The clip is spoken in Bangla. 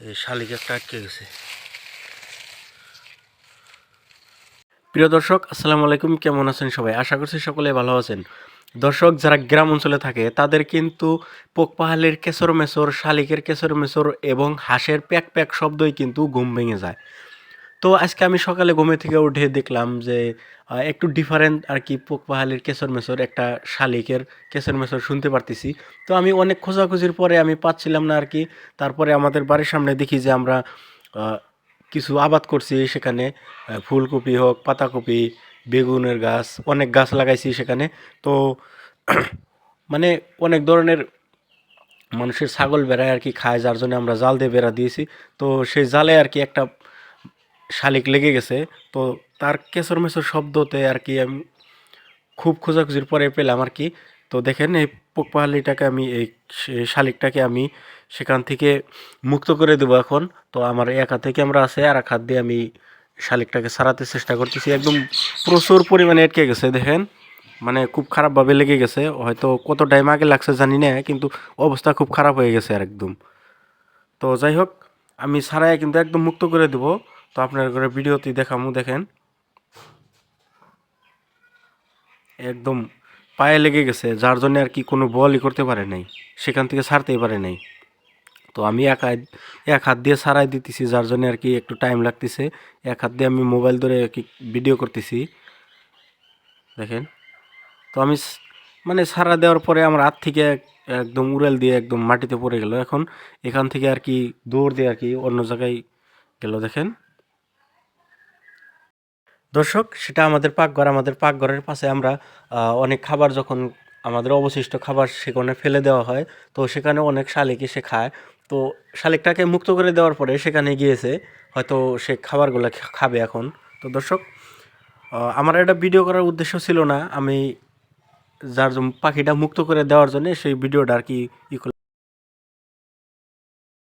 আটকে গেছে। প্রিয় দর্শক, আসসালামু আলাইকুম। কেমন আছেন সবাই? আশা করছি সকলে ভালো আছেন। দর্শক, যারা গ্রাম অঞ্চলে থাকে, তাদের কিন্তু পোকপাহালের কেসর মেসর শালিকের কেসর মেসর এবং হাঁসের প্যাক প্যাক শব্দই কিন্তু ঘুম ভেঙে যায়। তো আজকে আমি সকালে ঘুমে থেকে উঠে দেখলাম যে একটু ডিফারেন্ট আর কি পোকপাহালের কেসর মেসর একটা শালিকের কেসর মেসর শুনতে পারতেছি। তো আমি অনেক খোঁজাখুঁজির পরে আমি পাচ্ছিলাম না আর কি। তারপরে আমাদের বাড়ির সামনে দেখি যে আমরা কিছু আবাদ করছি সেখানে। ফুলকপি হোক, পাতাকপি, বেগুনের গাছ, অনেক গাছ লাগাইছি সেখানে। তো মানে অনেক ধরনের মানুষের ছাগল বেড়ায় আর কি খায়, যার জন্য আমরা জাল দিয়ে বেড়া দিয়েছি। তো সেই জালে আর কি একটা শালিক লেগে গেছে, তো তার কেসর মেসর শব্দতে আর কি আমি খুব খোঁজাখুঁজির পরে পেলাম আর কি। তো দেখেন এই পোকপাহালিটাকে আমি, এই শালিকটাকে আমি সেখান থেকে মুক্ত করে দেবো এখন। তো আমার এক হাতে ক্যামেরা আছে আর এক হাত দিয়ে আমি শালিকটাকে সারাতে চেষ্টা করতেছি। একদম প্রচুর পরিমাণে আটকে গেছে, দেখেন। মানে খুব খারাপভাবে লেগে গেছে, হয়তো কত টাইম আগে লাগছে জানি না, কিন্তু অবস্থা খুব খারাপ হয়ে গেছে আর একদম। তো যাই হোক, আমি সারাই কিন্তু একদম মুক্ত করে দেবো। তো আপনার করে ভিডিওতে দেখামু, দেখেন। একদম পায়ে লেগে গেছে, যার জন্য আর কি কোনো বলই করতে পারে নাই, সেখান থেকে ছাড়তেই পারে নাই। তো আমি এক এক হাত দিয়ে সারাই দিতেছি, যার জন্য আর কি একটু টাইম লাগতেছে। এক হাত দিয়ে আমি মোবাইল ধরে কি ভিডিও করতেছি। দেখেন। তো আমি মানে সারা দেওয়ার পরে আমার হাত থেকে এক- একদম উড়াল দিয়ে একদম মাটিতে পড়ে গেল। এখন এখান থেকে আর কি দৌড় দিয়ে আর কি অন্য জায়গায় গেল, দেখেন। দর্শক, সেটা আমাদের পাকঘর, আমাদের পাকঘরের পাশে আমরা অনেক খাবার যখন আমাদের অবশিষ্ট খাবার সেখানে ফেলে দেওয়া হয়, তো সেখানে অনেক শালিক এসে খায় তো শালিকটাকে মুক্ত করে দেওয়ার পরে সেখানে গিয়েছে, হয়তো সে খাবারগুলো খাবে এখন তো দর্শক আমার এটা ভিডিও করার উদ্দেশ্য ছিল না, আমি যার পাখিটা মুক্ত করে দেওয়ার জন্য সেই ভিডিওটা আর কি ই।